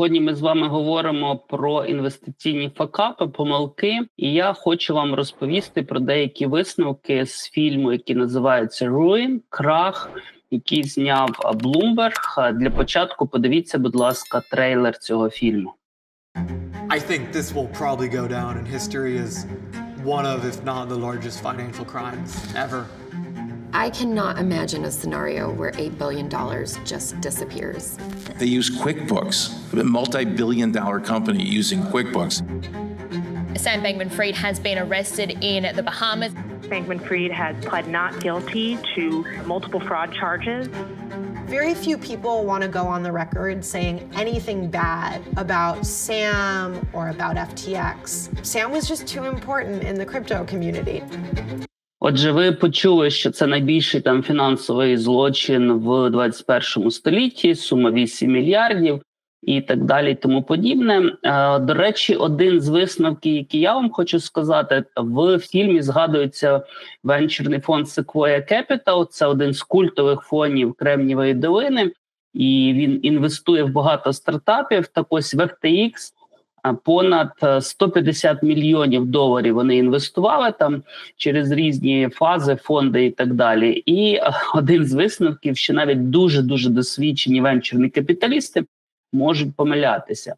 Сьогодні ми з вами говоримо про інвестиційні факапи, помилки, і я хочу вам розповісти про деякі висновки з фільму, який називається Ruin, Крах, який зняв Bloomberg. Для початку подивіться, будь ласка, трейлер цього фільму. I think this will probably go down in history as one of, if not the largest financial crimes ever. I cannot imagine a scenario where $8 billion just disappears. They use QuickBooks, a multi billion dollar company using QuickBooks. Sam Bankman Fried has been arrested in the Bahamas. Bankman Fried has pled not guilty to multiple fraud charges. Very few people want to go on the record saying anything bad about Sam or about FTX. Sam was just too important in the crypto community. Отже, ви почули, що це найбільший там фінансовий злочин в 21 столітті, сума 8 мільярдів і так далі, тому подібне. Е, До речі, один з висновків, який я вам хочу сказати, в фільмі згадується венчурний фонд Sequoia Capital. Це один з культових фонів Кремнієвої долини, і він інвестує в багато стартапів. Так ось в FTX понад е, 150 мільйонів доларів вони інвестували там через різні фази, фонди і так далі. І е, один з висновків, що навіть дуже дуже досвідчені венчурні капіталісти можуть помилятися.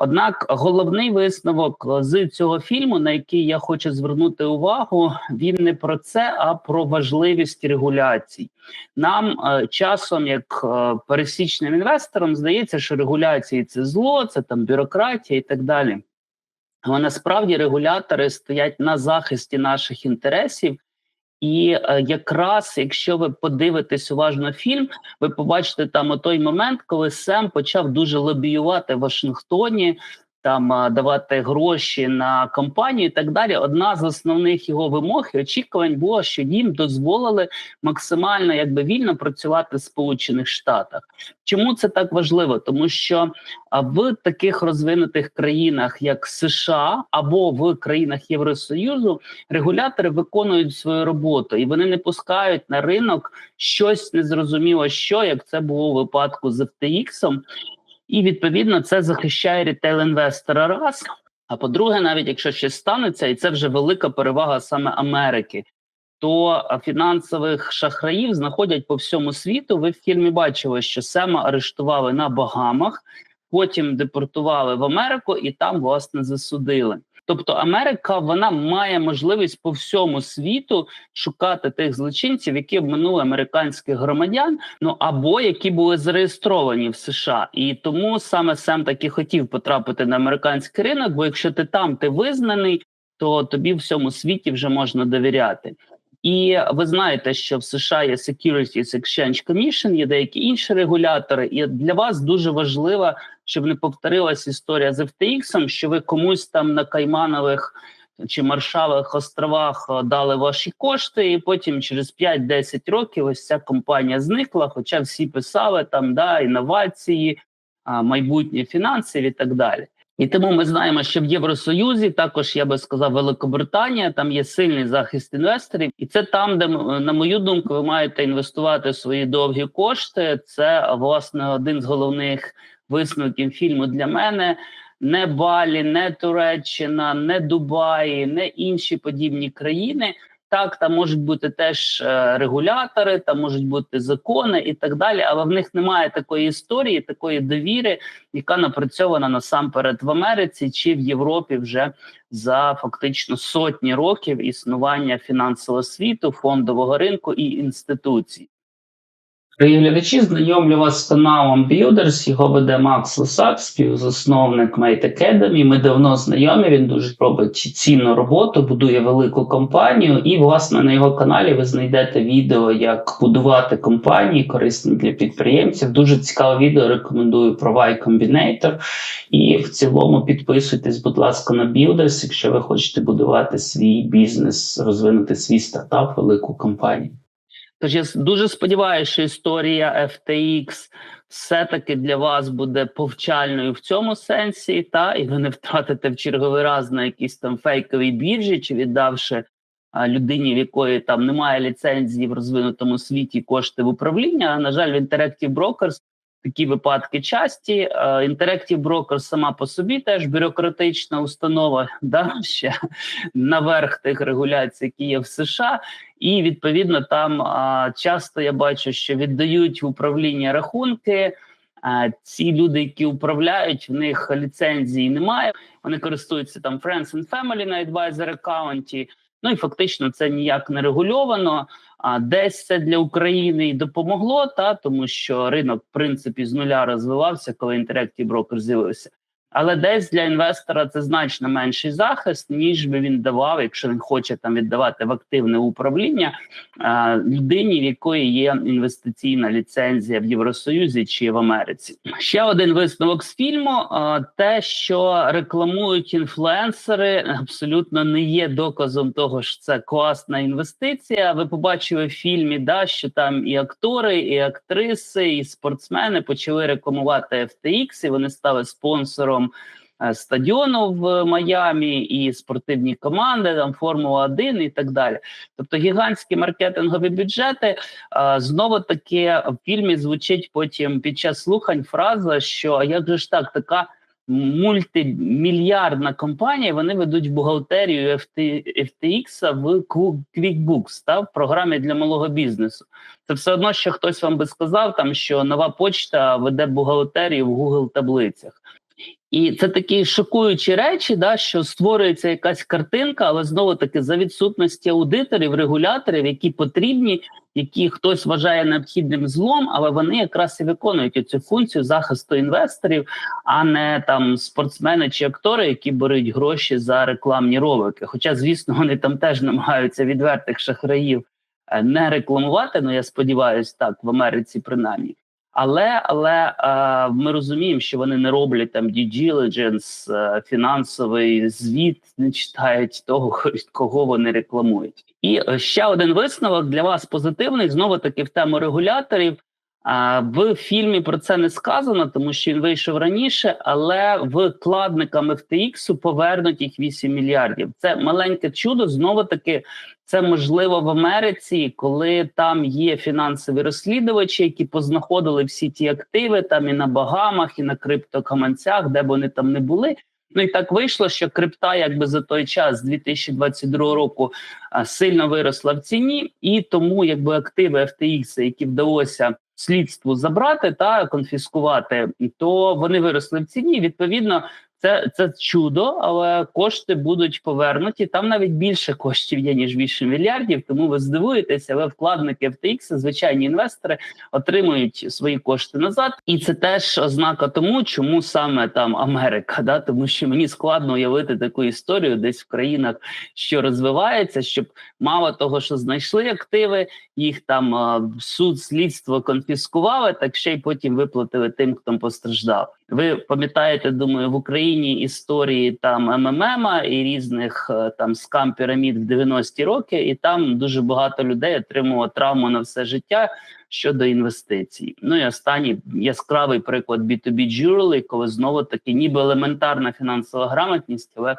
Однак головний висновок з цього фільму, на який я хочу звернути увагу, він не про це, а про важливість регуляцій. Нам е, часом, як е, пересічним інвесторам, здається, що регуляції це зло, це там бюрократія і так далі. Але насправді регулятори стоять на захисті наших інтересів. І е, якраз якщо ви подивитесь уважно фільм, ви побачите там той момент, коли Сем почав дуже лобіювати в Вашингтоні, там давати гроші на компанію і так далі. Одна з основних його вимог і очікувань було, що їм дозволили максимально якби вільно працювати в Сполучених Штатах. Чому це так важливо? Тому що в таких розвинутих країнах, як США або в країнах Євросоюзу, регулятори виконують свою роботу і вони не пускають на ринок щось незрозуміло, що як це було у випадку з FTX. І відповідно це захищає ретейл-інвестора раз. А по-друге, навіть якщо щось станеться, і це вже велика перевага саме Америки, то фінансових шахраїв знаходять по всьому світу. Ви в фільмі бачили, що Сема арештували на Багамах, потім депортували в Америку і там власне засудили. Тобто Америка вона має можливість по всьому світу шукати тих злочинців, які обманули американських громадян, ну або які були зареєстровані в США, і тому саме Сем таки хотів потрапити на американський ринок. Бо якщо ти там ти визнаний, то тобі в всьому світі вже можна довіряти. І ви знаєте, що в США є Securities Exchange Commission, є деякі інші регулятори, і для вас дуже важливо, щоб не повторилась історія з FTX, що ви комусь там на Кайманових чи Маршалових островах е, дали ваші кошти, і потім через 5-10 років ось ця компанія зникла. Хоча всі писали там да інновації, майбутнє фінансів і так далі. І тому ми знаємо, що в Євросоюзі також я би сказав, Великобританія там є сильний захист інвесторів, і це там, де на мою думку, ви маєте інвестувати свої довгі кошти. Це власне один з головних висновків фільму для мене. Не Балі, не Туреччина, не Дубаї, не інші подібні країни. Так, там можуть бути теж е, регулятори, там можуть бути закони і так далі, але в них немає такої історії, такої довіри, яка напрацьована насамперед в Америці чи в Європі вже за фактично сотні років існування фінансового світу, фондового ринку і інституцій. Дорогі глядачі, знайомлю вас з каналом Builders, його веде Макс Лисак, співзасновник Mate Academy. Ми давно знайомі, він дуже робить цінну роботу, будує велику компанію. І, власне, на його каналі ви знайдете відео, як будувати компанії, корисні для підприємців. Дуже цікаве відео рекомендую про Y Combinator. І в цілому підписуйтесь, будь ласка, на Builders, якщо ви хочете будувати свій бізнес, розвинути свій стартап, велику компанію. Тож я дуже сподіваюся, що історія FTX все-таки для вас буде повчальною в цьому сенсі, та і ви не втратите в черговий раз на якісь там фейковій біржі, чи віддавши а, людині, в якої там немає ліцензії в розвинутому світі кошти в управління. А на жаль, в Interactive Brokers Такі випадки часті. Е, Interactive Brokers сама по собі теж бюрократична установа, да, ще наверх тих регуляцій, які є в США. І відповідно там часто я бачу, що віддають в управління рахунки. А, ці люди, які управляють, в них ліцензії немає. Вони користуються там Friends and Family на advisor аккаунті. Ну і фактично це ніяк не регульовано. А десь це для України і допомогло, та тому що ринок в принципі з нуля розвивався, коли Interactive Broker з'явився. Але десь для інвестора це значно менший захист, ніж би він давав, якщо він хоче там віддавати в активне управління а, людині, в якої є інвестиційна ліцензія в Євросоюзі чи в Америці. Ще один висновок з фільму: а, те, що рекламують інфлюенсери, абсолютно не є доказом того, що це класна інвестиція. Ви побачили в фільмі, да, що там і актори, і актриси, і спортсмени почали рекламувати FTX, і вони стали спонсором е, стадіону в Майамі і спортивні команди, там Формула 1 і так далі. Тобто гігантські маркетингові бюджети. Знову таки в фільмі звучить потім під час слухань фраза, що «А як же ж так, така мультимільярдна компанія, вони ведуть бухгалтерію FT, FTX в QuickBooks, та, в програмі для малого бізнесу. Це все одно, що хтось вам би сказав, там, що нова почта веде бухгалтерію в Google таблицях. І це такі шокуючі речі, да, що створюється якась картинка, але знову таки за відсутності аудиторів, регуляторів, які потрібні, які хтось вважає необхідним злом, але вони якраз і виконують цю функцію захисту інвесторів, а не там спортсмени чи актори, які беруть гроші за рекламні ролики. Хоча, звісно, вони там теж намагаються відвертих шахраїв е, не рекламувати. Ну я сподіваюся, так в Америці принаймні. Але але е, ми розуміємо, що вони не роблять там due diligence, е, фінансовий звіт, не читають того, кого вони рекламують. І е, ще один висновок для вас позитивний. Знову таки в тему регуляторів. В фільмі про це не сказано, тому що він вийшов раніше, але вкладникам FTX повернуть їх 8 мільярдів. Це маленьке чудо. Знову таки, це можливо в Америці, коли там є фінансові розслідувачі, які познаходили всі ті активи там і на Багамах, і на криптокаманцях, де б вони там не були. Ну і так вийшло, що крипта, якби за той час, з 2022 року, сильно виросла в ціні, і тому якби активи FTX, які вдалося слідству забрати та конфіскувати, то вони виросли в ціні. Відповідно, це, це чудо, але кошти будуть повернуті. Там навіть більше коштів є ніж 8 мільярдів. Тому ви здивуєтеся, але вкладники FTX, звичайні інвестори, отримують свої кошти назад, і це теж ознака тому, чому саме там Америка, да тому що мені складно уявити таку історію десь в країнах, що розвивається, щоб мало того, що знайшли активи, їх там суд слідство конфіскували, так ще й потім виплатили тим, хто постраждав. Ви пам'ятаєте, думаю, в Україні історії там МММ і різних е, там скам пірамід в 90-ті роки, і там дуже багато людей отримувало травму на все життя щодо інвестицій. Ну і останній яскравий приклад B2B Jewelry, коли знову таки ніби елементарна фінансова грамотність, але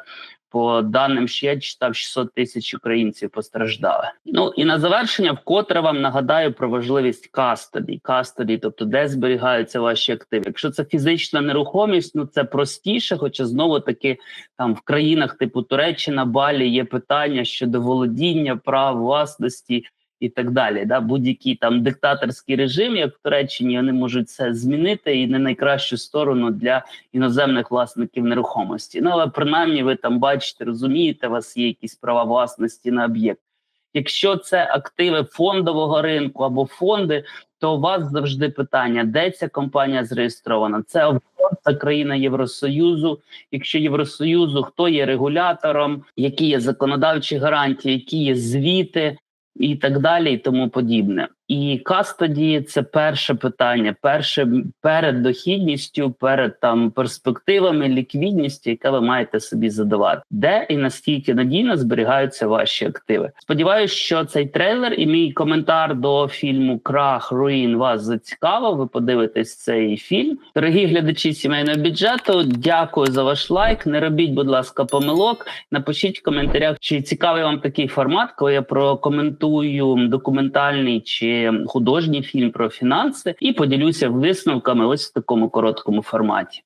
по даним, що я читав, 600 тисяч українців постраждали. Ну і на завершення, вкотре вам нагадаю про важливість кастоді. Кастоді, тобто де зберігаються ваші активи. Якщо це фізична нерухомість, ну це простіше, хоча знову таки там в країнах типу Туреччина, Балі є питання щодо володіння прав власності. І так далі, да будь-який там диктаторський режим, як в Туреччині, вони можуть це змінити і не найкращу сторону для іноземних власників нерухомості. Ну але принаймні ви там бачите, розумієте, у вас є якісь права власності на об'єкт. Якщо це активи фондового ринку або фонди, то у вас завжди питання, де ця компанія зареєстрована? Це офшор, це країна Євросоюзу. Якщо Євросоюзу, хто є регулятором, які є законодавчі гарантії, які є звіти. І так далі, і тому подібне. І кастоді це перше питання, перше перед дохідністю, перед там перспективами, ліквідністю, яке ви маєте собі задавати, де і наскільки надійно зберігаються ваші активи. Сподіваюсь, що цей трейлер і мій коментар до фільму Крах Руїн вас зацікавив. Ви подивитесь цей фільм. Дорогі глядачі сімейного бюджету. Дякую за ваш лайк. Не робіть, будь ласка, помилок. Напишіть в коментарях, чи цікавий вам такий формат, коли я прокоментую документальний чи художній фільм про фінанси і поділюся висновками ось в такому короткому форматі.